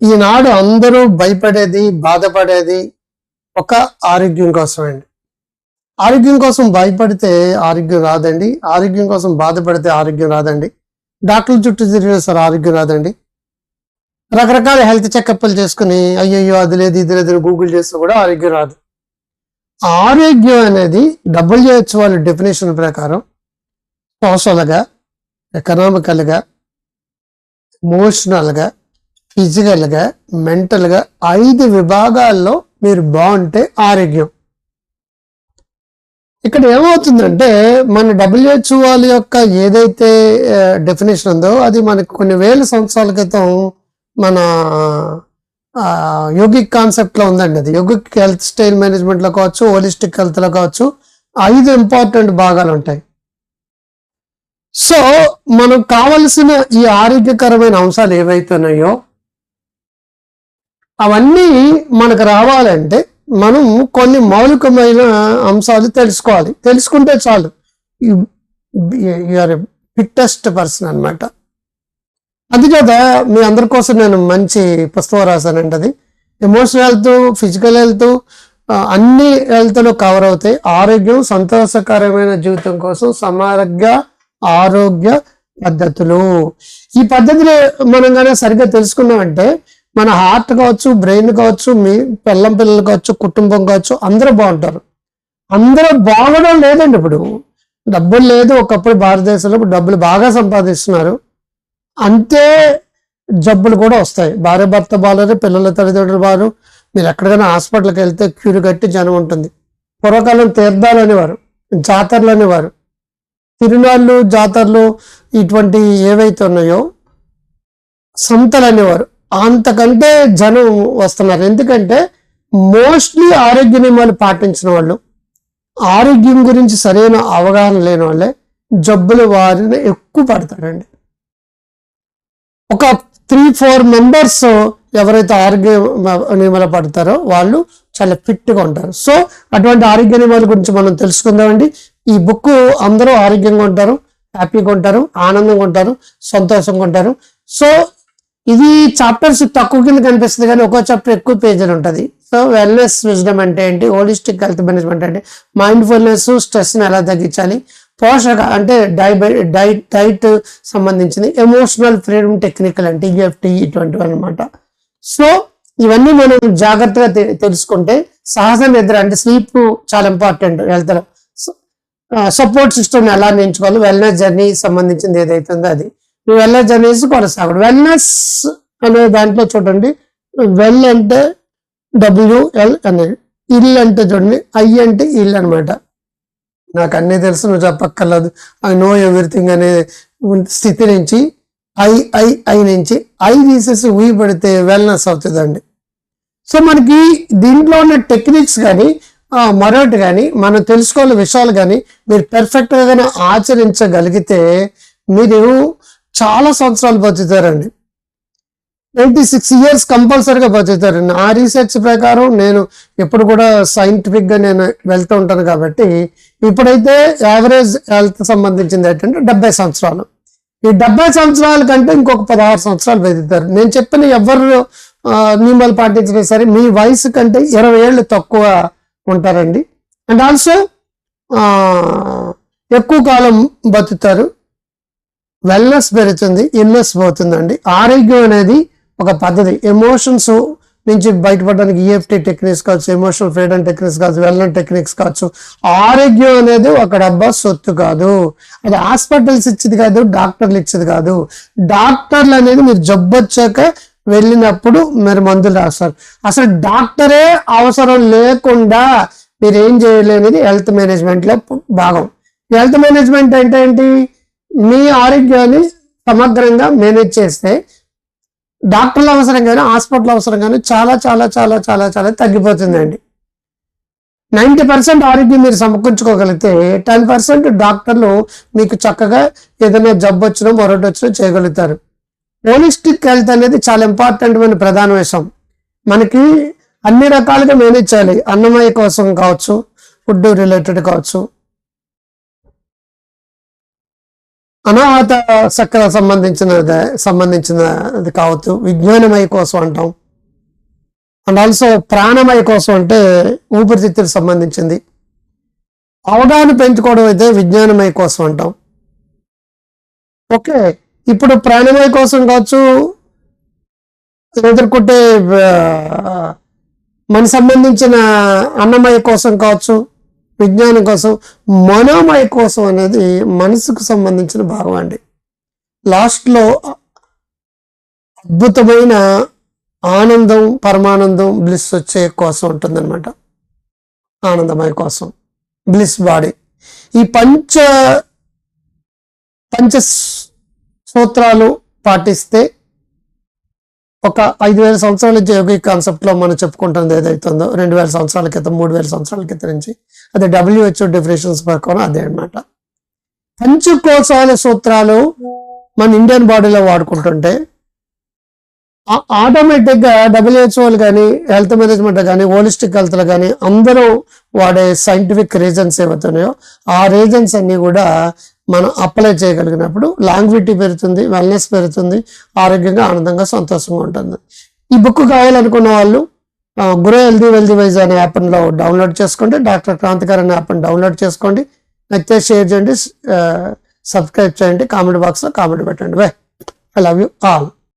ఈనాడు అందరూ భయపడేది బాధపడేది ఒక ఆరోగ్యం కోసం అండి ఆరోగ్యం కోసం భయపడితే ఆరోగ్యం రాదండి. ఆరోగ్యం కోసం బాధపడితే ఆరోగ్యం రాదండి. డాక్టర్ల చుట్టూ తిరిగిన సార్ ఆరోగ్యం రాదండి. రకరకాల హెల్త్ చెకప్లు చేసుకుని అయ్యయ్యో అది లేదు ఇది లేదు గూగుల్ చేస్తే కూడా ఆరోగ్యం రాదు. ఆరోగ్యం అనేది డబ్ల్యూహెచ్ వాళ్ళ డెఫినేషన్ ప్రకారం సోషల్గా ఎకనామికల్గా ఎమోషనల్గా ఫిజికల్గా మెంటల్గా ఐదు విభాగాల్లో మీరు బాగుంటే ఆరోగ్యం. ఇక్కడ ఏమవుతుందంటే మన డబ్ల్యూహెచ్ఓ వాళ్ళ యొక్క ఏదైతే డెఫినేషన్ ఉందో అది మనకు కొన్ని వేల సంవత్సరాల క్రితం మన యోగిక్ కాన్సెప్ట్లో ఉందండి అది. యోగిక్ హెల్త్ స్టైల్ మేనేజ్మెంట్లో కావచ్చు హోలిస్టిక్ హెల్త్లో కావచ్చు ఐదు ఇంపార్టెంట్ భాగాలు ఉంటాయి. సో మనకు కావలసిన ఈ ఆరోగ్యకరమైన అంశాలు ఏవైతున్నాయో అవన్నీ మనకు రావాలంటే మనం కొన్ని మౌలికమైన అంశాలు తెలుసుకోవాలి. తెలుసుకుంటే చాలు. యూఆర్ ఫిట్టెస్ట్ పర్సన్ అన్నమాట. అది కదా మీ అందరి కోసం నేను మంచి పుస్తకం రాశానండి అది ఎమోషనల్ హెల్త్ ఫిజికల్ హెల్త్ అన్ని హెల్త్లు కవర్ అవుతాయి. ఆరోగ్యం సంతోషకరమైన జీవితం కోసం సమారగ్య ఆరోగ్య పద్ధతులు. ఈ పద్ధతులు మనం కానీ సరిగ్గా తెలుసుకున్నామంటే మన హార్ట్ కావచ్చు బ్రెయిన్ కావచ్చు మీ పిల్లం పిల్లలు కావచ్చు కుటుంబం కావచ్చు అందరూ బాగుంటారు. అందరూ బాగుండడం లేదండి ఇప్పుడు. డబ్బులు లేదు ఒకప్పుడు భారతదేశంలో డబ్బులు బాగా సంపాదిస్తున్నారు. అంతే జబ్బులు కూడా వస్తాయి. భార్య భర్త బాగారు పిల్లల తల్లిదండ్రులు బారు మీరు ఎక్కడికైనా హాస్పిటల్కి వెళ్తే క్యూరు కట్టి జనం ఉంటుంది. పూర్వకాలం తీర్థాలు అనేవారు జాతరలు అనేవారు. తిరునాళ్ళు జాతరలు ఇటువంటి ఏవైతే ఉన్నాయో సంతలు అనేవారు. అంతకంటే జనం వస్తున్నారు. ఎందుకంటే మోస్ట్లీ ఆరోగ్య నియమాలు పాటించిన వాళ్ళు ఆరోగ్యం గురించి సరైన అవగాహన లేని వాళ్ళే జబ్బులు వారిని ఎక్కువ పడతారండి. ఒక త్రీ ఫోర్ మెంబర్స్ ఎవరైతే ఆరోగ్య నియమాలు పడతారో వాళ్ళు చాలా ఫిట్గా ఉంటారు. సో అటువంటి ఆరోగ్య నియమాల గురించి మనం తెలుసుకుందామండి. ఈ బుక్ అందరూ ఆరోగ్యంగా ఉంటారు హ్యాపీగా ఉంటారు ఆనందంగా ఉంటారు సంతోషంగా ఉంటారు. సో ఇది చాప్టర్స్ తక్కువ కింద కనిపిస్తుంది కానీ ఒక్కో చాప్టర్ ఎక్కువ పేజీలు ఉంటుంది. సో వెల్నెస్ విజ్డమ్ అంటే ఏంటి? హోలిస్టిక్ హెల్త్ మేనేజ్మెంట్ అంటే మైండ్ ఫుల్నెస్ స్ట్రెస్ని ఎలా తగ్గించాలి? పోషక అంటే డై డైట్ డైట్ సంబంధించింది ఎమోషనల్ ఫ్రీడమ్ టెక్నికల్ అంటే ఈఎఫ్టి ఇటువంటివి అనమాట సో ఇవన్నీ మనం జాగ్రత్తగా తెలుసుకుంటే సహజ నిద్ర అంటే స్లీప్ చాలా ఇంపార్టెంట్ వెళ్తారు సపోర్ట్ సిస్టమ్ ఎలా నేర్చుకోవాలి వెల్నెస్ జర్నీ సంబంధించింది ఏదైతుందో అది. వెల్నెస్ అనేసి కొనసాగడం. వెల్నెస్ అనే దాంట్లో చూడండి వెల్ అంటే డబ్ల్యూఎల్ అనేది ఇల్ అంటే చూడండి ఐ అంటే ఇల్ అన్నమాట. నాకు అన్నీ తెలుసు నువ్వు చెప్పక్కర్లేదు. ఐ నో ఎవ్రీథింగ్ అనే స్థితి నుంచి ఐ ఐ ఐ నుంచి ఐ తీసేసి ఊయి పెడితే వెల్నెస్ అవుతుందండి. సో మనకి దీంట్లో ఉన్న టెక్నిక్స్ కానీ మరొకటి కానీ మనం తెలుసుకోవాలి విషయాలు కానీ మీరు పెర్ఫెక్ట్గా కానీ ఆచరించగలిగితే మీరు చాలా సంవత్సరాలు బతుకుతారండి. ట్వంటీ సిక్స్ ఇయర్స్ కంపల్సరీగా బతుకుతారు నా రీసెర్చ్ ప్రకారం నేను ఎప్పుడు కూడా సైంటిఫిక్గా నేను వెళ్తూ ఉంటాను కాబట్టి ఇప్పుడైతే యావరేజ్ హెల్త్ సంబంధించింది ఏంటంటే డెబ్బై సంవత్సరాలు. ఈ డెబ్బై సంవత్సరాల కంటే ఇంకొక పదహారు సంవత్సరాలు బతుకుతారు. నేను చెప్పిన ఎవరు నియమాలు పాటించినా సరే మీ వయసు కంటే ఇరవై ఏళ్ళు తక్కువ ఉంటారండి. అండ్ ఆల్సో ఎక్కువ కాలం బతుకుతారు. వెల్నెస్ పెరుగుతుంది ఇల్నెస్ పోతుందండి. ఆరోగ్యం అనేది ఒక పద్ధతి. ఎమోషన్స్ నుంచి బయటపడడానికి ఈఎఫ్టీ టెక్నిక్స్ కావచ్చు ఎమోషనల్ ఫ్రీడమ్ టెక్నిక్స్ కావచ్చు వెల్నెస్ టెక్నిక్స్ కావచ్చు ఆరోగ్యం అనేది ఒక డబ్బా సొత్తు కాదు. అది హాస్పిటల్స్ ఇచ్చేది కాదు డాక్టర్లు ఇచ్చేది కాదు. డాక్టర్లు అనేది మీరు జబ్బు వచ్చాక వెళ్ళినప్పుడు మీరు మందులు రాస్తారు. అసలు డాక్టరే అవసరం లేకుండా మీరు ఏం చేయలేనిది హెల్త్ మేనేజ్మెంట్లో భాగం. హెల్త్ మేనేజ్మెంట్ అంటే ఏంటి? మీ ఆరోగ్యాన్ని సమగ్రంగా మేనేజ్ చేస్తే డాక్టర్ల అవసరం కానీ హాస్పిటల్ అవసరం కానీ చాలా చాలా చాలా చాలా చాలా తగ్గిపోతుందండి. నైంటీ పర్సెంట్ ఆరోగ్యం మీరు సమకూర్చుకోగలిగితే టెన్ పర్సెంట్ డాక్టర్లు మీకు చక్కగా ఏదైనా జబ్బు వచ్చినా మరొకటి వచ్చినా చేయగలుగుతారు. హోలిస్టిక్ హెల్త్ అనేది చాలా ఇంపార్టెంట్ మన ప్రధాన విషయం. మనకి అన్ని రకాలుగా మేనేజ్ చేయాలి. అన్నమయ కోసం కావచ్చు ఫుడ్ రిలేటెడ్ కావచ్చు అనాహత చక్ర సంబంధించిన సంబంధించినది కావచ్చు. విజ్ఞానమయ కోసం అంటాం. అండ్ ఆల్సో ప్రాణమయ కోసం అంటే ఊపిరితిత్తులకు సంబంధించింది. అవగాహన పెంచుకోవడం అయితే విజ్ఞానమయ కోసం అంటాం. ఓకే ఇప్పుడు ప్రాణమయ కోసం కావచ్చు ఎదుర్కొంటే మన సంబంధించిన అన్నమయ కోసం కావచ్చు విజ్ఞానం కోసం మనోమయ కోసం అనేది మనసుకు సంబంధించిన భాగం అండి. లాస్ట్లో అద్భుతమైన ఆనందం పరమానందం బ్లిస్ వచ్చే కోసం ఉంటుందన్నమాట. ఆనందమయ కోసం. బ్లిస్ బాడీ ఈ పంచ పంచ సూత్రాలు పాటిస్తే ఒక ఐదు వేల సంవత్సరాల యోగి కాన్సెప్ట్లో మనం చెప్పుకుంటుంది ఏదైతుందో రెండు వేల సంవత్సరాల క్రితం మూడు వేల సంవత్సరాల క్రితం నుంచి అదే డబ్ల్యూహెచ్ఓ డెఫినేషన్స్ ప్రకారం అదే అన్నమాట. పంచకోశాల సూత్రాలు మన ఇండియన్ బాడీలో వాడుకుంటుంటే ఆటోమేటిక్గా డబ్ల్యూహెచ్ఓలు కానీ హెల్త్ మేనేజ్మెంట్ కానీ హోలిస్టిక్ హెల్త్ కానీ అందరూ వాడే సైంటిఫిక్ రీజన్స్ ఏవైతున్నాయో ఆ రీజన్స్ అన్ని కూడా మనం అప్లై చేయగలిగినప్పుడు లాంగ్విటీ పెరుగుతుంది వెల్నెస్ పెరుగుతుంది ఆరోగ్యంగా ఆనందంగా సంతోషంగా ఉంటుంది. ఈ బుక్ కావాలనుకున్న వాళ్ళు గురో హెల్దీ వెల్దీ వైజ్ అనే యాప్లో డౌన్లోడ్ చేసుకోండి. డాక్టర్ క్రాంతికార్ అనే యాప్ని డౌన్లోడ్ చేసుకోండి. నచ్చితే షేర్ చేయండి సబ్స్క్రైబ్ చేయండి కామెంట్ బాక్స్లో కామెంట్ పెట్టండి. Bye I love you all